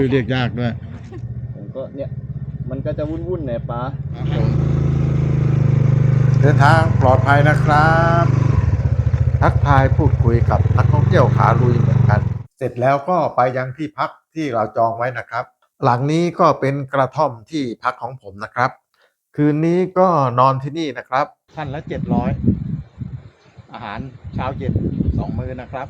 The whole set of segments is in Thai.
ชื่อเรียกยากด้วยผมก็เนี่ย มันก็จะวุ่นๆหน่อยป้าเดินทางปลอดภัยนะครับ ทักทายพูดคุยกับนักท่องเที่ยวขาลุยเหมือนกัน เสร็จแล้วก็ไปยังที่พักที่เราจองไว้นะครับ หลังนี้ก็เป็นกระท่อมที่พักของผมนะครับ คืนนี้ก็นอนที่นี่นะครับท่านละเจ็ดร้อยอาหารเช้าเย็นสองมื้อนะครับ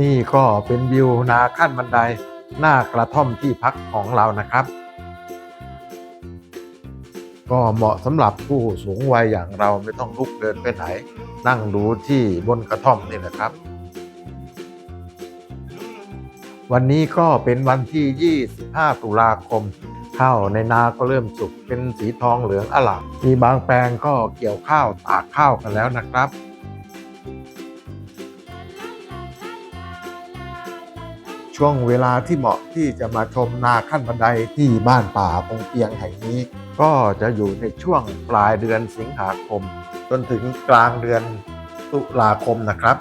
นี่ก็เป็นวิวนาขั้นบันไดหน้ากระท่อมที่พักของเรานะครับ ก็เหมาะสำหรับผู้สูงวัยอย่างเราไม่ต้องลุกเดินไปไหน นั่งดูที่บนกระท่อมนี่นะครับ วันนี้ก็เป็นวันที่ 25 ตุลาคมข้าวในนาก็เริ่มสุกเป็นสีทองเหลืองอล่ามมีบางแปลงก็เกี่ยวข้าวตากข้าวกันแล้วนะครับ ช่วงเวลาที่เหมาะที่จะมาชมนาขั้นบันไดที่บ้านป่าปงเปียงแห่งนี้ ก็จะอยู่ในช่วงปลายเดือนสิงหาคม จนถึงกลางเดือนตุลาคมนะครับ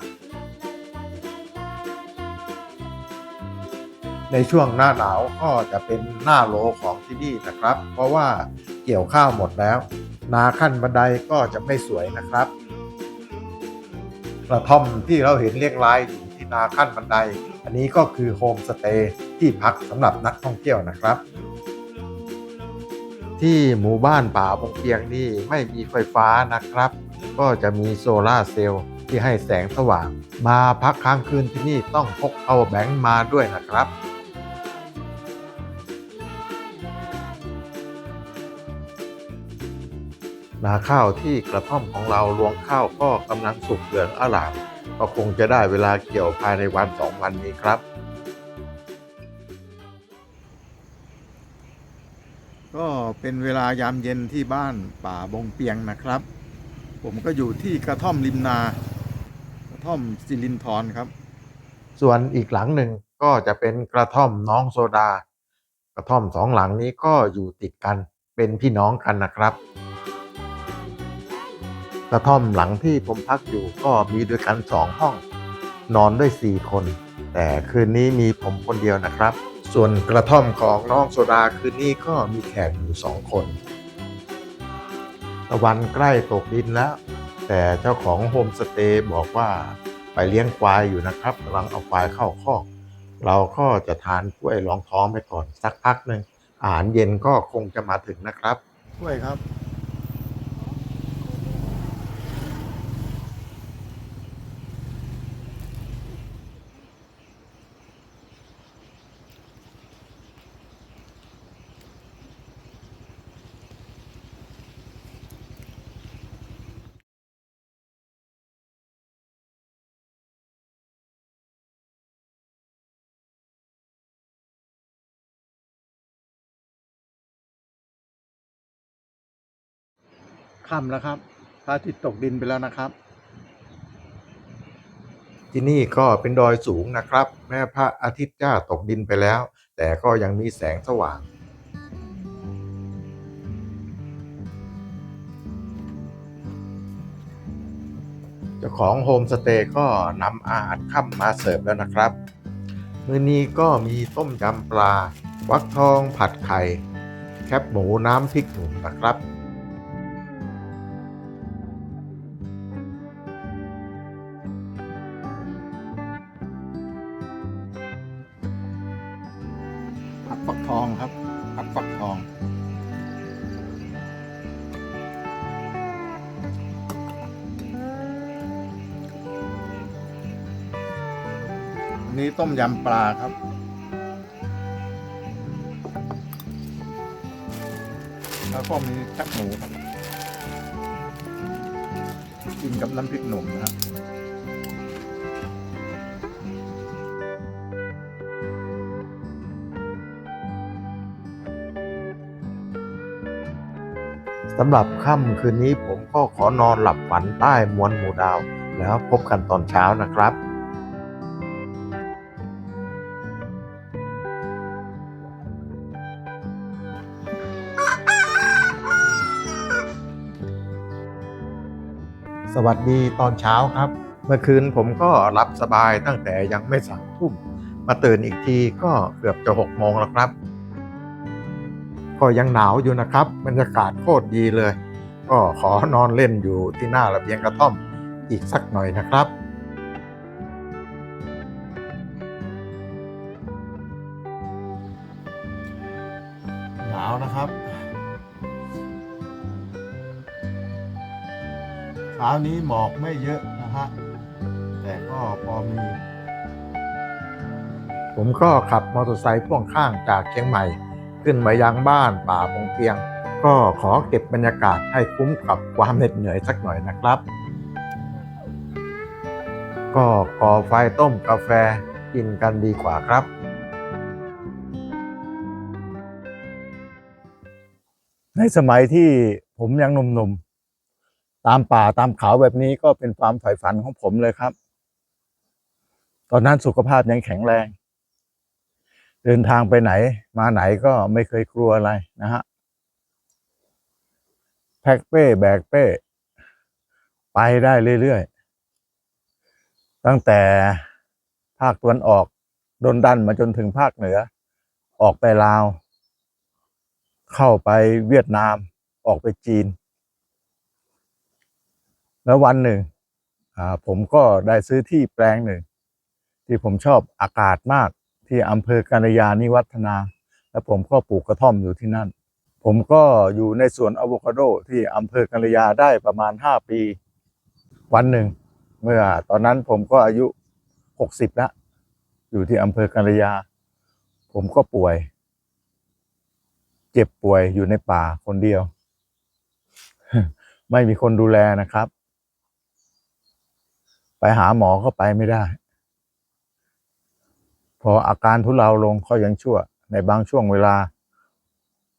ในช่วงหน้าหนาวก็จะเป็นหน้าโลของที่นี่นะครับ เพราะว่าเกี่ยวข้าวหมดแล้ว นาขั้นบันไดก็จะไม่สวยนะครับกระท่อมที่เราเห็นเรียงรายอยู่ นาขั้นบันได อันนี้ก็คือโฮมสเตย์ที่พักสำหรับนักท่องเที่ยวนะครับ ที่หมู่บ้านป่าบงเปียงนี่ไม่มีไฟฟ้านะครับ ก็จะมีโซลาเซลล์ที่ให้แสงสว่าง มาพักค้างคืนที่นี่ต้องพกเอาแบงค์มาด้วยนะครับนาข้าวที่กระท่อมของเรารวงข้าวก็กำลังสุกเหลืองอร่าม ก็คงจะได้เวลาเกี่ยวภายในวันสองวันนี้ครับ ก็เป็นเวลายามเย็นที่บ้านป่าบงเปียงนะครับ ผมก็อยู่ที่กระท่อมริมนากระท่อมสิรินทรครับ ส่วนอีกหลังหนึ่งก็จะเป็นกระท่อมน้องโซดา กระท่อมสองหลังนี้ก็อยู่ติดกันเป็นพี่น้องกันนะครับก ระท่อมหลังที่ผมพักอยู่ก็มีด้วยกันสองห้อง นอนด้วยสี่คน แต่คืนนี้มีผมคนเดียวนะครับ ส่วนกระท่อมของน้องโซดาคืนนี้ก็มีแขกอยู่สองคน ตะวันใกล้ตกดินแล้ว แต่เจ้าของโฮมสเตย์บอกว่าไปเลี้ยงควายอยู่นะครับกำลังเอาควายเข้าคอกเราก็จะทานกล้วยรองท้องไปก่อนสักพักหนึ่งอาหารเย็นก็คงจะมาถึงนะครับกล้วยครับ ค่ำแล้วครับพระอาทิตย์ตกดินไปแล้วนะครับ ที่นี่ก็เป็นดอยสูงนะครับ แม้พระอาทิตย์จ้าตกดินไปแล้ว แต่ก็ยังมีแสงสว่างเจ้าของโฮมสเตย์ก็นำอาหารค่ำมาเสิร์ฟแล้วนะครับ มื้อนี้ก็มีต้มยำปลา วักทองผัดไข่ แคบหมูน้ำพริกหนุ่มนะครับ องครับผัดฟักทองนนี้ต้มยำปลาครับ แล้วก็มีแคบหมูครับ กินกับน้ำพริกหนุ่มนะครับำหรับค่ำคืนนี้ผมก็ขอนอนหลับฝันใต้มวลหมู่ดาว แล้วพบกันตอนเช้านะครับสวัสดีตอนเช้าครับ เมื่อคืนผมก็หลับสบายตั้งแต่ยังไม่สามทุ่ม มาตื่นอีกทีก็เกือบจะหกโมงแล้วครับ ก็ยังหนาวอยู่นะครับ บรรยากาศโคตรดีเลย ก็ขอนอนเล่นอยู่ที่หน้าระเบียงกระท่อมอีกสักหน่อยนะครับหนาวนะครับเช้านี้หมอกไม่เยอะนะฮะแต่ก็พอมี ผมก็ขับมอเตอร์ไซค์พ่วงข้างจากเชียงใหม่ ขึ้นมายังบ้านป่าปงเปียง ก็ขอเก็บบรรยากาศให้คุ้มกับความเหน็ดเหนื่อยสักหน่อยนะครับ ก็ก่อไฟต้มกาแฟกินกันดีกว่าครับ ในสมัยที่ผมยังหนุ่มๆ ตามป่าตามเขาแบบนี้ก็เป็นความใฝ่ฝันของผมเลยครับ ตอนนั้นสุขภาพยังแข็งแรง เดินทางไปไหน มาไหนก็ไม่เคยกลัวอะไรนะฮะแพ็คเป้แบกเป้ ไปได้เรื่อยๆ ตั้งแต่ภาคตะวันออกโดนดันมาจนถึงภาคเหนือ ออกไปลาว เข้าไปเวียดนาม ออกไปจีน แล้ววันหนึ่งผมก็ได้ซื้อที่แปลงหนึ่ง ที่ผมชอบอากาศมาก ที่อำเภอกัลยาณิวัฒนา แล้วผมก็ปลูกกระท่อมอยู่ที่นั่น ผมก็อยู่ในสวนอะโวคาโดที่อำเภอกัลยาได้ประมาณห้าปี วันหนึ่ง เมื่อตอนนั้นผมก็อายุหกสิบแล้วอยู่ที่อำเภอกัลยา ผมก็ป่วย เจ็บป่วยอยู่ในป่าคนเดียว ไม่มีคนดูแลนะครับ ไปหาหมอก็ไปไม่ได้ พออาการทุเลาลงก็ยังชั่ว ในบางช่วงเวลา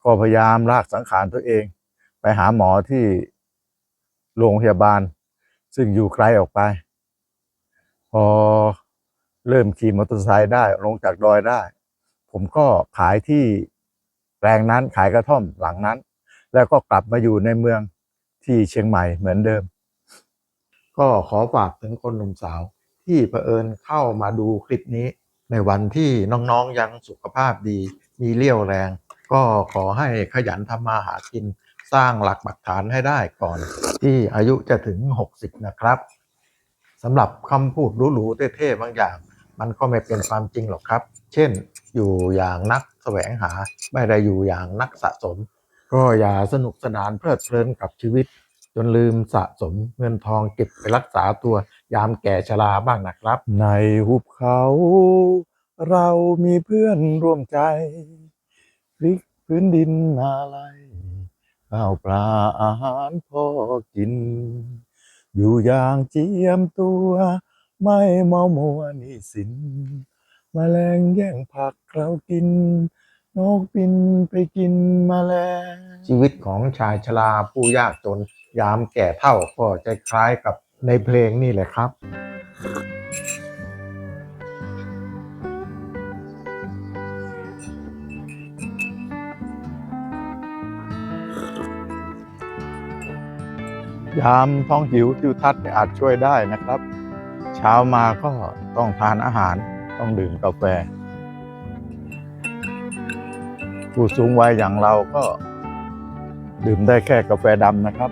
ก็พยายามลากสังขารตัวเอง ไปหาหมอที่โรงพยาบาล ซึ่งอยู่ไกลออกไป พอเริ่มขี่มอเตอร์ไซค์ได้ลงจากดอยได้ ผมก็ขายที่แปลงนั้นขายกระท่อมหลังนั้น แล้วก็กลับมาอยู่ในเมืองที่เชียงใหม่เหมือนเดิม ก็ขอฝากถึงคนหนุ่มสาวที่เผอิญเข้ามาดูคลิปนี้ ในวันที่น้องๆยังสุขภาพดี มีเรี่ยวแรง ก็ขอให้ขยันทำมาหากินสร้างหลักปักฐานให้ได้ก่อน ที่อายุจะถึง 60 นะครับสำหรับคำพูดหรูๆเท่ๆบางอย่าง มันก็ไม่เป็นความจริงหรอกครับ เช่น อยู่อย่างนักแสวงหา ไม่ได้อยู่อย่างนักสะสม ก็อย่าสนุกสนานเพลิดเพลินกับชีวิต จนลืมสะสมเงินทองเก็บไปรักษาตัว ยามแก่ชราบ้างนะครับ ในหุบเขา เรามีเพื่อนร่วมใจพลิกพื้นดินนาไลยข้าวปลาอาหารพอกิน อยู่อย่างเจียมตัว ไม่เมามัวนี่สินมแมลงแย่งผักเรากิน นกบินไปกินมแมลง ชีวิตของชายชราผู้ยากจน ยามแก่เท่าก็จะคล้ายกับ ในเพลงนี่แหละครับยามท้องหิวทิวทัศน์เนี่ยอาจช่วยได้นะครับ เช้ามาก็ต้องทานอาหารต้องดื่มกาแฟ ผู้สูงวัยอย่างเราก็ดื่มได้แค่กาแฟดำนะครับ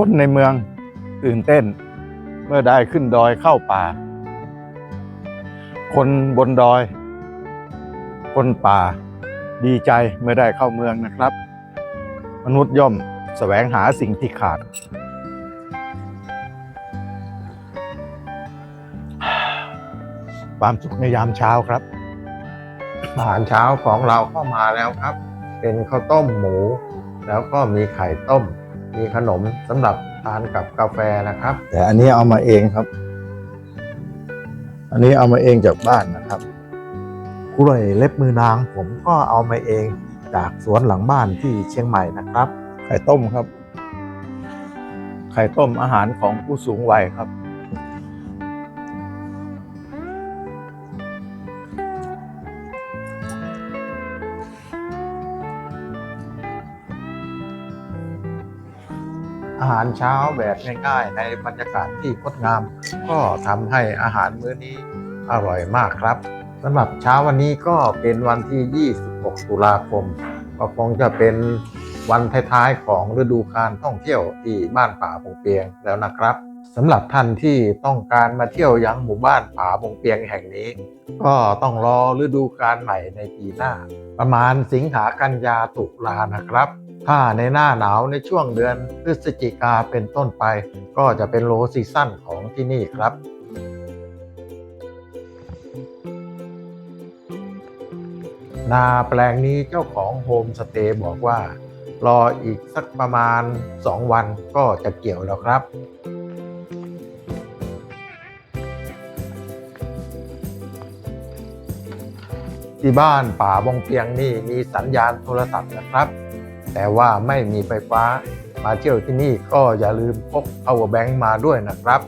คนในเมืองตื่นเต้น เมื่อได้ขึ้นดอยเข้าป่า คนบนดอย คนป่าดีใจเมื่อได้เข้าเมืองนะครับ มนุษย์ย่อมแสวงหาสิ่งที่ขาด ความสุขในยามเช้าครับ อาหารเช้าของเราก็มาแล้วครับ เป็นข้าวต้มหมู แล้วก็มีไข่ต้ม มีขนมสำหรับทานกับกาแฟนะครับ แต่อันนี้เอามาเองครับ อันนี้เอามาเองจากบ้านนะครับกล้วยเล็บมือนาง ผมก็เอามาเองจากสวนหลังบ้านที่เชียงใหม่นะครับ ไข่ต้มครับ ไข่ต้มอาหารของผู้สูงวัยครับาหารเช้าแบบง่ายๆ ในบรรยากาศที่งดงาม ก็ทำให้อาหารมื้อนี้อร่อยมากครับสำหรับเช้าวันนี้ก็เป็นวันที่ 26 ตุลาคม ก็คงจะเป็นวันท้ายๆของฤดูการท่องเที่ยวที่บ้านป่าปงเปียงแล้วนะครับสำหรับท่านที่ต้องการมาเที่ยวยังหมู่บ้านป่าปงเปียงแห่งนี้ ก็ต้องรอฤดูกาลใหม่ในปีหน้า ประมาณสิงหากันยาตุลานะครับ ถ้าในหน้าหนาวในช่วงเดือนพฤศจิกาเป็นต้นไป ก็จะเป็นโลซีซั่นของที่นี่ครับนาแปลงนี้เจ้าของโฮมสเตย์บอกว่า รออีกสักประมาณ 2 วันก็จะเกี่ยวแล้วครับ ที่บ้านป่าบงเปียงนี่มีสัญญาณโทรศัพท์นะครับ แต่ว่าไม่มีไฟฟ้ามาเที่ยวที่นี่ก็อย่าลืมพก power bank มาด้วยนะครับ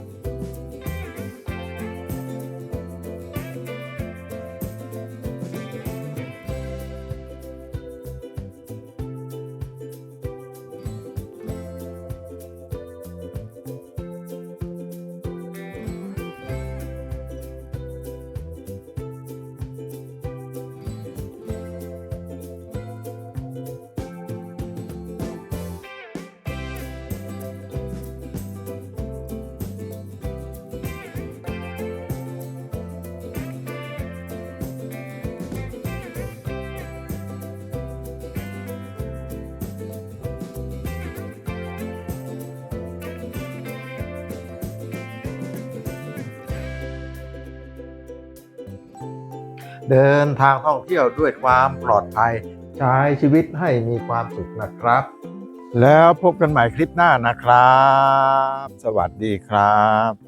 เดินทางท่องเที่ยวด้วยความปลอดภัย ใช้ชีวิตให้มีความสุขนะครับ แล้วพบกันใหม่คลิปหน้านะครับ สวัสดีครับ